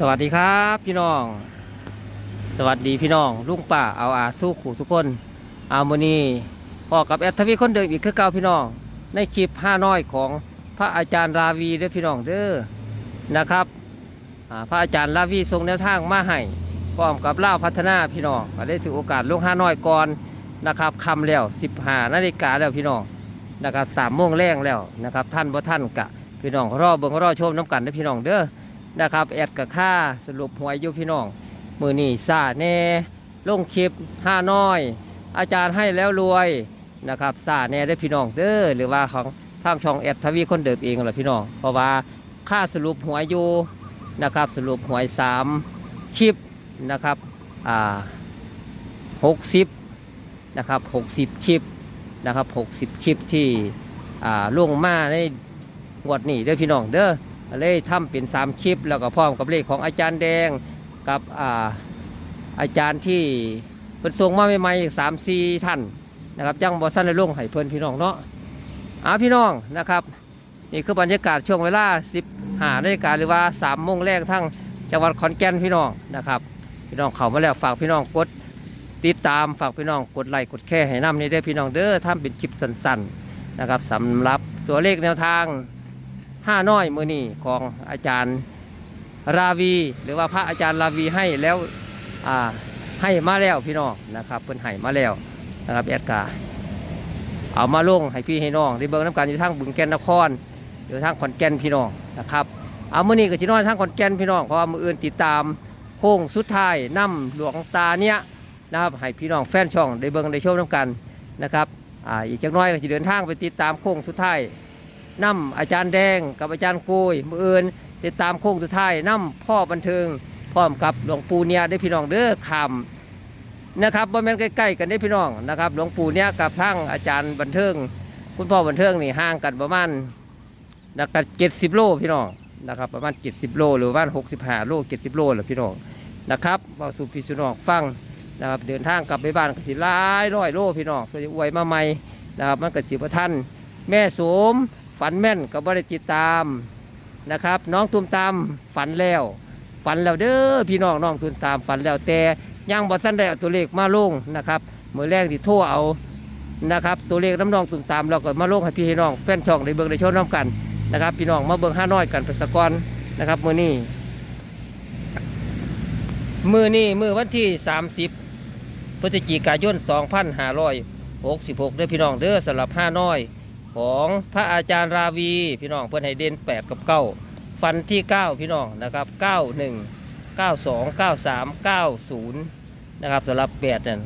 สวัสดีครับพี่น้อง สวัสดีพี่น้องลุงป่าเอาอาสู้ขู่ทุกคนอาโมนีพอกับแอดทวีคนเดิมอีกคือเก่าพี่น้อง ในคลิปห้าน้อยของพระอาจารย์ราวีเด้อพี่น้องเด้อนะครับพระอาจารย์ราวีทรงแนวทางมาให้พร้อมกับเล่าพัฒนาพี่น้องก็ได้ถือโอกาสลงห้าน้อยก่อนนะครับคำแล้ว15นาฬิกาแล้วพี่น้องนะครับสามโมงแรงแล้วนะครับ ท่านบ่ท่านกะพี่น้องรอเบิ่งรอชมน้ำกันเด้อพี่น้องเด้อ นะครับแอดกับค่าสรุปหวยอยู่พี่น้อง มือนี่ซาแน่ลงคลิปห้าน้อย อาจารย์ให้แล้วรวยนะครับซาแน่ได้พี่น้องเด้อหรือว่าของทางช่องแอดทวีคนเดิมเองแหละพี่น้อง เพราะว่าค่าสรุปหวยอยู่นะครับสรุปหวยสามคลิปนะครับอ่าหกสิบนะครับหกสิบคลิปนะครับหกสิบคลิปที่อ่าลงมาในงวดนี้เด้อพี่น้องเด้อ เลยทำเป็นสามคลิป แล้วก็พร้อมกับเลขของอาจารย์แดงกับอ่าอาจารย์ที่เพิ่นส่งมาใหม่ๆอีกสามสี่ท่านนะครับยังบอสันในลงให้เพิ่นพี่น้องเนาะอาพี่น้องนะครับ นี่คือบรรยากาศช่วงเวลา10หานาฬิกาหรือว่า3ามโมงแรกทั้งจังหวัดขอนแก่นพี่น้องนะครับ พี่น้องเข้ามาแล้วฝากพี่น้องกดติดตามฝากพี่น้องกดไลค์กดแชร์ให้นำนี่ได้พี่น้องเด้อทำเป็นคลิปสั้นๆนะครับสำหรับตัวเลขแนวทาง ห้าน้อยมือนี่ของอาจารย์ราวี หรือว่าพระอาจารย์ราวีให้แล้วอ่าให้มาแล้วพี่น้องนะครับเพิ่นให้มาแล้วนะครับแอดกาเอามาลงให้พี่ให้น้องได้เบิ่งน้ำกันอยู่ทางบึงแก่นนครอยู่ทางขอนแก่นพี่น้องนะครับเอามือนี้ก็สิน้อยทางขอนแก่นพี่น้องเพราะว่ามืออื่นติดตามโค้งสุดท้ายน้ำหลวงตาเนี้ยนะครับให้พี่น้องแฟนช่องได้เบิ่งได้ชมน้ำกันนะครับอ่าอีกจักน้อยก็จะเดินทางไปติดตามโค้งสุดท้าย นำอาจารย์แดงกับอาจารย์โกยมืออื่นติดตามโค้งสุดท้ายนำพ่อบันเทิงพร้อมกับหลวงปู่เนี่ยได้พี่น้องเด้อคำนะครับบ่แม่นใกล้ๆกันได้พี่น้องนะครับ หลวงปู่เนี่ยกับทั้งอาจารย์บันเทิง คุณพ่อบันเทิงนี่ห่างกันประมาณนะครับเจ็ดสิบโลพี่น้องนะครับประมาณเจ็ดสิบโลหรือว่าหกสิบห้าโลเจ็ดสิบโลแหละพี่น้องนะครับบอกสู่พี่สุนองฟังนะครับเดินทางกลับไปบ้านกสิหลายร้อยโลพี่น้องส่วนอวยมาใหม่นะครับมันก็จิบท่านแม่สม ฝันแม่นกับบริจิตตามนะครับ น้องตุมตามฝันแล้ว ฝันแล้วเด้อพี่น้องน้องตุมตามฝันแล้วแต่ยังบ่ทันได้เอาตัวเลขมาลงนะครับมือแรกที่โทรเอานะครับตัวเลขน้ำน้องตุมตามเราก็มาลงให้พี่ให้น้องแฟนช่องได้เบิ่งได้ชมน้ำกันนะครับ พี่น้องมาเบิ่งห้าน้อยกันไปสะก่อนนะครับมือนี้มือนี้มือวันที่ 30พฤศจิกายน 2566เด้อพี่น้องเด้อสำหรับห้าน้อย ของพระอาจารย์ราวีพี่น้องเพื่อนให้เด่น8 กับ 9 ฟันที่ 9 พี่น้องนะครับ 91 92 93 90 นะครับสำหรับ8นั่น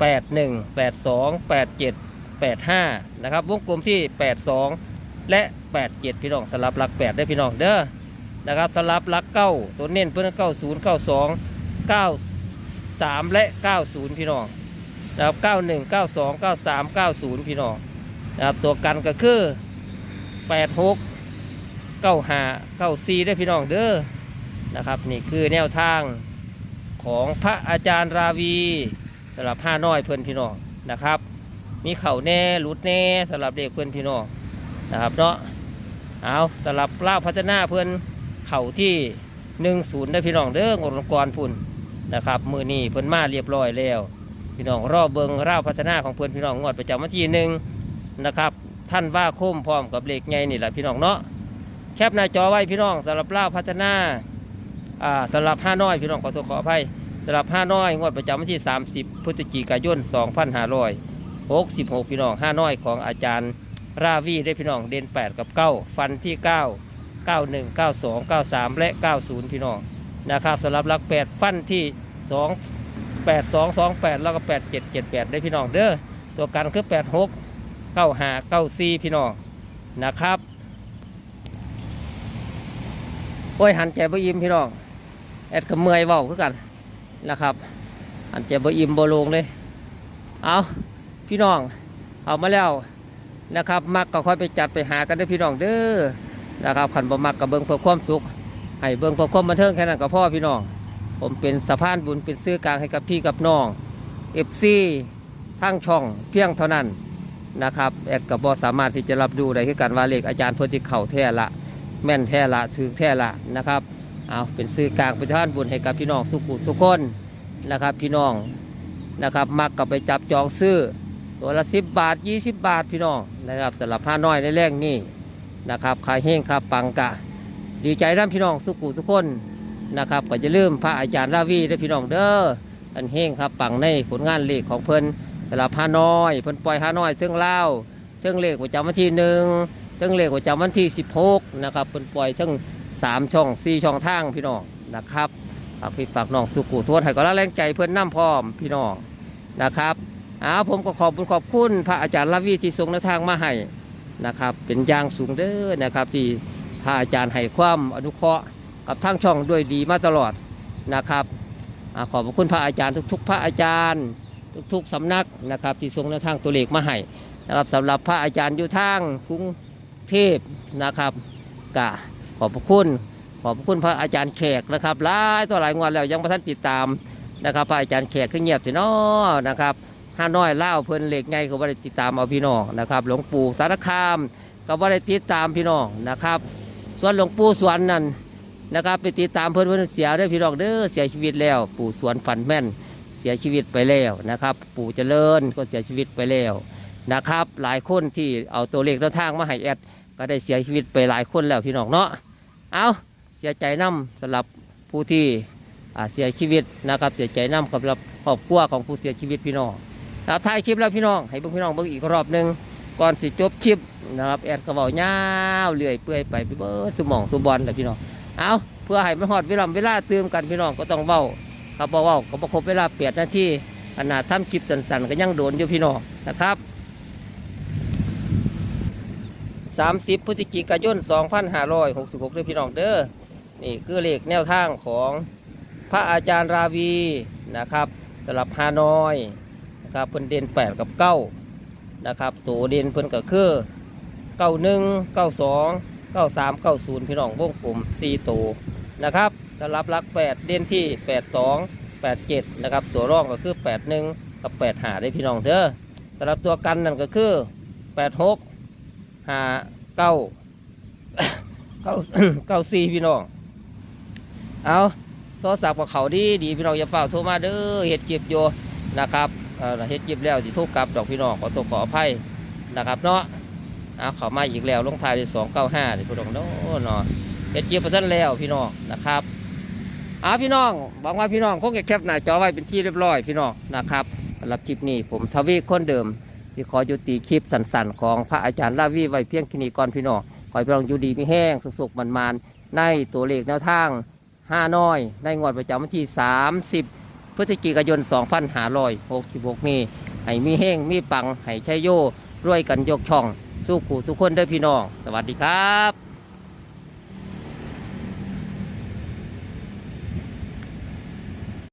81 82 87 85 นะครับ วงกลมที่ 82 และ 87 พี่น้องสำหรับหลัก 8 ได้พี่น้องเด้อนะครับสำหรับหลัก 9 ตัวเน้นเพื่อน90 92 93 และ 90 พี่น้องนะครับ91 92 93 90 พี่น้อง นะครับตัวกันก็คือ8 6 9 5 9 4ได้พี่น้องเด้อนะครับนี่คือแนวทางของพระอาจารย์ราวีสำหรับห้าน้อยเพื่อนพี่น้องนะครับ มีเข่าแน่หลุดแน่สำหรับเด็กเพื่อนพี่น้องนะครับเนาะเอาสำหรับเล่าพัฒนาเพื่อนเข่าที่หนึ่งศูนย์ได้พี่น้องเด้องดกรพุ่นนะครับมือนี้เพื่อนมาเรียบร้อยแล้ว พี่น้องรอบเบิงเล่าพัฒนาของเพื่อนพี่น้องงวดประจำวันที่หนึ่ง นะครับท่านว่าคมพร้อมกับเหล็กไงนี่แหละพี่น้องเนาะแคปหน้าจอไว้พี่น้องสำหรับเล่าพัฒนาอ่าสำหรับห้าน้อยพี่น้องขอโทษขออภัยสำหรับห้าน้อยงวดประจำวันที่ 30 พฤศจิกายน 2566 พี่น้องห้าน้อยของอาจารย์ราวีได้พี่น้องเด่น8 กับ 9 ฟันที่ 9 91 92 93 และ 90 พี่น้องนะครับสำหรับหลัก 8 ฟันที่ 2 8 2 2 8 แล้วก็ 8 7 7 8 ได้พี่น้องเด้อตัวกันคือ 8 6 เก้าหาเก้าซีพี่น้องนะครับ โอ้ยหันใจบ่อิ่มพี่น้อง แอดกับเมื่อยเว้าคือกันนะครับ หันใจบ่อิ่มบ่ลงเลย เอาพี่น้อง เอามาแล้วนะครับ มักก็ค่อยไปจัดไปหากันด้พี่น้องเด้อนะครับขันบ่มักกับเบิ่งเพื่อความสุขให้เบิ่งเพื่อความบันเทิงแค่นั้นก็พอพี่น้อง ผมเป็นสะพานบุญเป็นซื้อกลางให้กับพี่กับน้องเอฟซีทั้งช่องเพียงเท่านั้น นะครับแอดกับบอสามารถที่จะรับดูได้คือการว่าเลขอาจารย์เพื่อที่เข่าแท้ละ แม่นแท้ละถือแท้ละนะครับเอาเป็นสื่อกลางเป็นท่านบุญให้กับพี่น้องสุขุทุกคนนะครับ พี่น้องนะครับมักกับไปจับจองซื้อตัวละ10 บาท 20 บาทพี่น้องนะครับสำหรับผ้าน้อยในแรกนี่นะครับขายเฮงครับปังกะ ดีใจน้ำพี่น้องสุขุทุกคนนะครับก็จะลืมพระอาจารย์ราวีด้วยพี่น้องเด้ออันเฮงครับปังในผลงานเลขของเพิ่น สำหรับผ้าน้อยเพิ่นปล่อยผ้าน้อยเทิงเล่าเทิงเลขประจำวันที่หนึ่งเทิงเลขประจำวันที่ 16นะครับเพิ่นปล่อยเทิงสามช่องสี่ช่องทางพี่น้องนะครับฝากพี่ฝากน้องสุขุทวนให้ก็ละแรงใจเพิ่นน้ำพร้อมพี่น้องนะครับอ้าวผมก็ขอบคุณขอบคุณพระอาจารย์ลาวีที่ทรงแนวทางมาให้นะครับเป็นยางสูงเด้อนะครับ ที่พระอาจารย์ให้ความอนุเคราะห์กับทางช่องด้วยดีมาตลอดนะครับอขอบคุณพระอาจารย์ทุก ๆ พระอาจารย์ ทุกๆสำนักนะครับที่ทรงแนวทางตัวเลขมาให้นะครับสำหรับพระอาจารย์อยู่ทางกรุงเทพนะครับกะขอบพระคุณขอบพระคุณพระอาจารย์แขกนะครับหลายต่อหลายงวดแล้วยังประท่านติดตามนะครับ พระอาจารย์แขกขึ้นเงียบสินาะนะครับห้าน้อยเล่าเพิ่นเหล็กไงก็บ่ได้ติดตามเอาพี่น้องนะครับหลวงปู่สารคามก็บ่ได้ติดตามพี่น้องนะครับ ส่วนหลวงปู่สวนนั่นนะครับ ไปติดตามเพิ่นเพิ่นเสียด้อพี่น้องเด้อเสียชีวิตแล้ว ปู่สวนฝันแม่น เสียชีวิตไปแล้วนะครับ ปู่เจริญก็เสียชีวิตไปแล้วนะครับ หลายคนที่เอาตัวเลขแนวทางมาให้แอดก็ได้เสียชีวิตไปหลายคนแล้วพี่น้องเนาะเอาเสียใจนํสำหรับผู้ที่เสียชีวิตนะครับเสียใจนํสำหรับครอบครัวของผู้เสียชีวิตพี่น้องครับถ่ายคลิปแล้วพี่น้องให้เบิ่งพี่น้องเบิ่งอีกรอบหนึ่งก่อนสิจบคลิปนะครับแอดก็เว้ายาวเรื่อยเปื่อยไปไปเบิดสมองสุบอลแหละพี่น้องเอาเพื่อให้มันฮอดเวลาเวลาเติมกันพี่น้องก็ต้องเว้า ครับบ่เว้าก็บ่คบเวลาเปียดหน้าที่ขนาดทำคลิปสั้นๆก็ยังโดนอยู่พี่น้องนะครับ 30พฤศจิกายน 2566ด้วยพี่น้องเด้อนี่คือเลขแนวทางของพระอาจารย์ราวีนะครับสำหรับฮานอยนะครับเพิ่นเด่นแปดกับเก้านะครับตัวเด่นเพิ่นก็คือเก้าหนึ่งเก้าสองเก้าสามเก้าศูนย์พี่น้องวงกลมสี่ตัวนะครับ สำหรับหลักแปดเด่นที่แปดสองแปดเจ็ดนะครับ ตัวร่องก็คือแปดหนึ่งกับแปดหาได้พี่น้องเด้อสำหรับตัวกันนั่นก็คือแปดหกหาเก้าเก้าเก้าสี่พี่น้อง เอาโทรศัพท์กับเขาดีดีพี่น้องอย่าเฝ้าโทรมาเด้อเห็ดเก็บโยนะครับเอ่อเฮ็ดยิบแล้วสิทุกกลับดอกพี่น้องขอโทษขออภัยนะครับเนาะเอาเขามาอีกแล้วลงท้ายด้วยสองเก้าห้าพี่น้องเนาะเนาะเฮ็ดยิบประทันแล้วพี่น้องนะครับ เอาพี่น้องหวังว่าพี่น้องคงจะแคปหน้าจอไว้เป็นที่เรียบร้อยพี่น้องนะครับสำหรับคลิปนี้ผมทวีคนเดิมที่ขอยุติคลิปสั้นๆของพระอาจารย์ลาวีไว้เพียงแค่นี้ก่อนพี่น้องขอให้พี่น้องอยู่ดีมีแห้งสุขๆมันๆในตัวเลขแนวทางห้าน้อย ในงวดประจำวันที่ 30 พฤศจิกายน 2566 นี้ให้มีแห้งมีปังให้ใช้โย่รวยกันยกช่อง สู้ขู่ทุกคนด้อพี่น้อง สวัสดีครับ